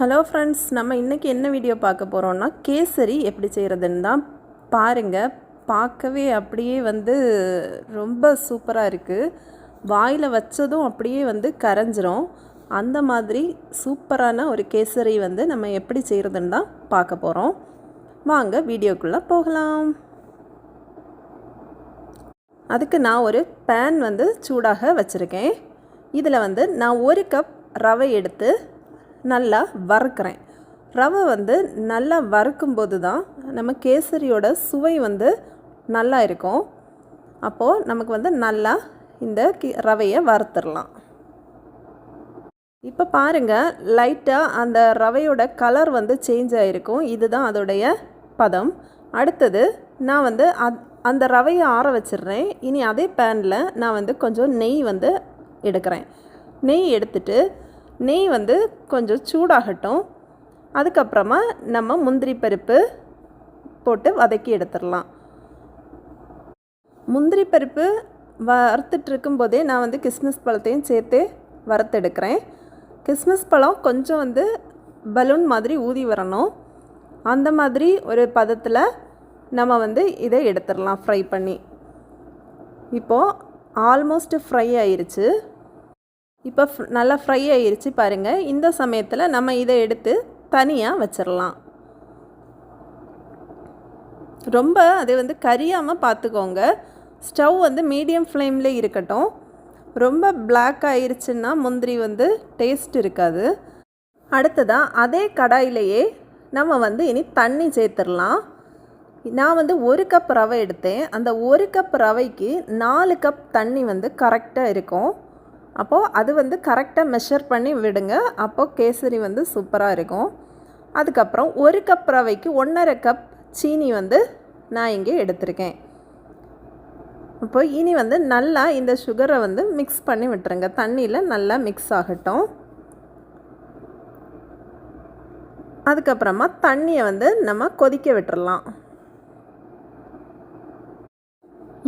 Hello friends நம்ம இன்றைக்கி என்ன வீடியோ பார்க்க போகிறோம்னா கேசரி எப்படி செய்கிறதுன்னு தான் பாருங்கள் பார்க்கவே அப்படியே வந்து ரொம்ப சூப்பராக இருக்குது வாயில் வச்சதும் அப்படியே வந்து கரைஞ்சிரும். அந்த மாதிரி சூப்பரான ஒரு கேசரி வந்து நம்ம எப்படி செய்கிறதுன்னு தான் பார்க்க போகிறோம் வாங்க வீடியோக்குள்ளே போகலாம். அதுக்கு நான் ஒரு பேன் வந்து சூடாக வச்சுருக்கேன். இதில் வந்து நான் ஒரு கப் ரவை எடுத்து நல்லா வறுக்கிறேன். ரவை வந்து நல்லா வறுக்கும்போது தான் நம்ம கேசரியோட சுவை வந்து நல்லா இருக்கும். அப்போது நமக்கு வந்து நல்லா இந்த ரவையை வறுத்துடலாம். இப்போ பாருங்கள் லைட்டாக அந்த ரவையோட கலர் வந்து சேஞ்ச் ஆகிருக்கும் இதுதான் அதோடைய பதம். அடுத்தது நான் வந்து அத் அந்த ரவையை ஆற வச்சிடுறேன். இனி அதே பேனில் நான் வந்து கொஞ்சம் நெய் வந்து எடுக்கிறேன். நெய் எடுத்துட்டு நெய் வந்து கொஞ்சம் சூடாகட்டும். அதுக்கப்புறமா நம்ம முந்திரி பருப்பு போட்டு வதக்கி எடுத்துடலாம். முந்திரி பருப்பு வறுத்துட்டு இருக்கும்போதே நான் வந்து கிஸ்மிஸ் பழத்தையும் சேர்த்து வறுத்தெடுக்கிறேன். கிஸ்மிஸ் பழம் கொஞ்சம் வந்து பலூன் மாதிரி ஊதி வரணும். அந்த மாதிரி ஒரு பதத்தில் நம்ம வந்து இதை எடுத்துடலாம் ஃப்ரை பண்ணி. இப்போது ஆல்மோஸ்ட் ஃப்ரை ஆயிடுச்சு இப்போ நல்லா ஃப்ரை ஆகிருச்சு பாருங்கள் இந்த சமயத்தில் நம்ம இதை எடுத்து தனியாக வச்சிடலாம் ரொம்ப அது வந்து கரியாமல் பார்த்துக்கோங்க ஸ்டவ் வந்து மீடியம் ஃப்ளேமில் இருக்கட்டும். ரொம்ப பிளாக் ஆயிருச்சுன்னா முந்திரி வந்து டேஸ்ட் இருக்காது. அடுத்ததாக அதே கடாயிலேயே நம்ம வந்து இனி தண்ணி சேர்த்துடலாம் நான் வந்து ஒரு கப் ரவை எடுத்தேன். அந்த ஒரு கப் ரவைக்கு நாலு கப் தண்ணி வந்து கரெக்டாக இருக்கும். அப்போது அது வந்து கரெக்டாக மெஷர் பண்ணி விடுங்க. அப்போது கேசரி வந்து சூப்பராக இருக்கும். அதுக்கப்புறம் ஒரு கப் ரவைக்கு ஒன்றரை கப் சீனி வந்து நான் இங்கே எடுத்திருக்கேன். இப்போ இனி வந்து நல்லா இந்த சுகரை வந்து மிக்ஸ் பண்ணி விட்டுருங்க. தண்ணியில் நல்லா மிக்ஸ் ஆகட்டும். அதுக்கப்புறமா தண்ணியை வந்து நம்ம கொதிக்க விட்டுறலாம்.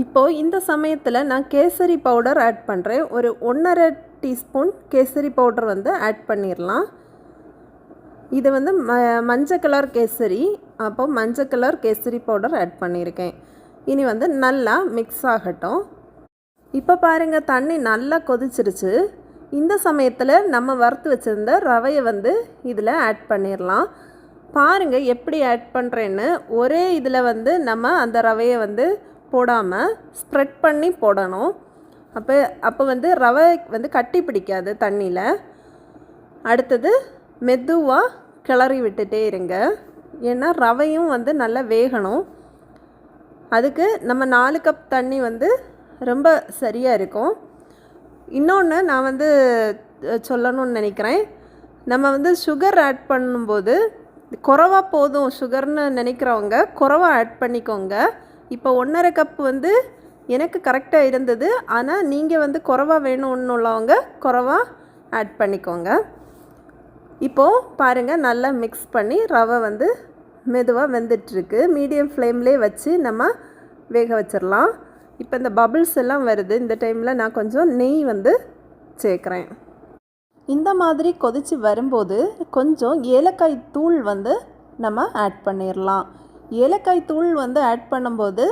இப்போது இந்த சமயத்தில் நான் கேசரி பவுடர் ஆட் பண்ணுறேன் ஒரு ஒன்றரை டீஸ்பூன் கேசரி பவுடர் வந்து ஆட் பண்ணிடலாம் இது வந்து ம மஞ்சள் கலர் கேசரி. அப்போ மஞ்சள் கலர் கேசரி பவுடர் ஆட் பண்ணியிருக்கேன் இனி வந்து நல்லா மிக்ஸ் ஆகட்டும். இப்போ பாருங்கள் தண்ணி நல்லா கொதிச்சிருச்சு. இந்த சமயத்தில் நம்ம வறுத்து வச்சுருந்த ரவையை வந்து இதில் ஆட் பண்ணிடலாம் பாருங்கள் எப்படி ஆட் பண்ணுறேன்னு ஒரே இதில் வந்து நம்ம அந்த ரவையை வந்து போடாமல் ஸ்ப்ரெட் பண்ணி போடணும். அப்போ அப்போ வந்து ரவை வந்து கட்டி பிடிக்காது தண்ணியில். அடுத்தது மெதுவாக கிளறி விட்டுட்டே இருங்க. ஏன்னா ரவையும் வந்து நல்லா வேகணும். அதுக்கு நம்ம நாலு கப் தண்ணி வந்து ரொம்ப சரியாக இருக்கும். இன்னொன்று நான் வந்து சொல்லணும்னு நினைக்கிறேன். நம்ம வந்து சுகர் ஆட் பண்ணும்போது குறவாக போதும் சுகர்னு நினைக்கிறவங்க குறவாக ஆட் பண்ணிக்கோங்க. இப்போ ஒன்றரை கப் வந்து எனக்கு கரெக்டாக இருந்தது. ஆனால் நீங்கள் வந்து குறவா வேணும்னு உள்ளவங்க குறவாக ஆட் பண்ணிக்கோங்க. இப்போது பாருங்கள் நல்லா மிக்ஸ் பண்ணி ரவை வந்து மெதுவாக வெந்துட்டுருக்கு. மீடியம் ஃப்ளேம்லேயே வச்சு நம்ம வேக வச்சிடலாம் இப்போ இந்த பபிள்ஸ் எல்லாம் வருது. இந்த டைமில் நான் கொஞ்சம் நெய் வந்து சேர்க்குறேன். இந்த மாதிரி கொதித்து வரும்போது கொஞ்சம் ஏலக்காய் தூள் வந்து நம்ம ஆட் பண்ணிடலாம் ஏலக்காய் தூள் வந்து ஆட் பண்ணும்போது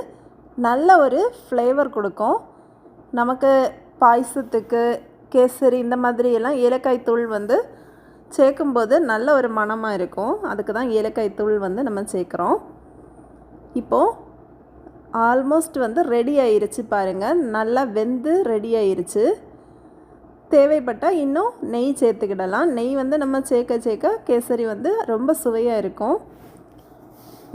நல்ல ஒரு ஃப்ளேவர் கொடுக்கும். நமக்கு பாயசத்துக்கு கேசரி இந்த மாதிரி எல்லாம் ஏலக்காய் தூள் வந்து சேர்க்கும்போது நல்ல ஒரு மணமாக இருக்கும். அதுக்கு தான் ஏலக்காய் தூள் வந்து நம்ம சேர்க்குறோம். இப்போது ஆல்மோஸ்ட் வந்து ரெடி ஆயிருச்சு பாருங்கள் நல்லா வெந்து ரெடி ஆயிருச்சு. தேவைப்பட்டால் இன்னும் நெய் சேர்த்துக்கிடலாம். நெய் வந்து நம்ம சேர்க்க சேர்க்க கேசரி வந்து ரொம்ப சுவையாக இருக்கும்.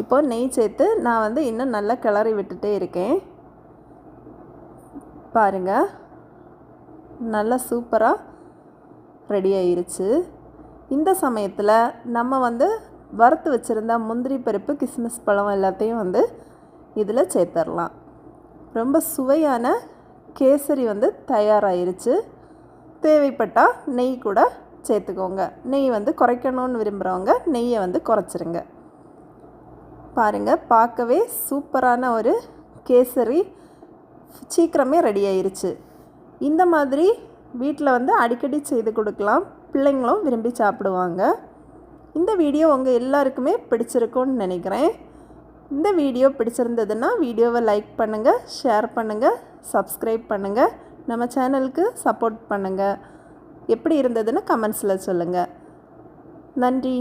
இப்போ நெய் சேர்த்து நான் வந்து இன்னும் நல்லா கிளறி விட்டுட்டே இருக்கேன். பாருங்கள் நல்லா சூப்பராக ரெடி ஆயிருச்சு. இந்த சமயத்தில் நம்ம வந்து வறுத்து வச்சுருந்த முந்திரி பருப்பு கிஸ்மிஸ் பழம் எல்லாத்தையும் வந்து இதில் சேர்த்துடலாம் ரொம்ப சுவையான கேசரி வந்து தயாராகிருச்சு தேவைப்பட்டால் நெய் கூட சேர்த்துக்கோங்க. நெய் வந்து குறைக்கணும்னு விரும்புகிறவங்க நெய்யை வந்து குறைச்சிருங்க. பாருங்கள் பார்க்கவே சூப்பரான ஒரு கேசரி. சீக்கிரமே ரெடி ஆயிருச்சு. இந்த மாதிரி வீட்டில் வந்து அடிக்கடி செய்து கொடுக்கலாம். பிள்ளைங்களும் விரும்பி சாப்பிடுவாங்க. இந்த வீடியோ உங்கள் எல்லாருக்குமே பிடிச்சிருக்கும்னு நினைக்கிறேன். இந்த வீடியோ பிடிச்சிருந்ததுன்னா வீடியோவை லைக் பண்ணுங்கள் ஷேர் பண்ணுங்கள் சப்ஸ்கிரைப் பண்ணுங்கள் நம்ம சேனலுக்கு சப்போர்ட் பண்ணுங்கள் எப்படி இருந்ததுன்னு கமெண்ட்ஸில் சொல்லுங்கள் நன்றி.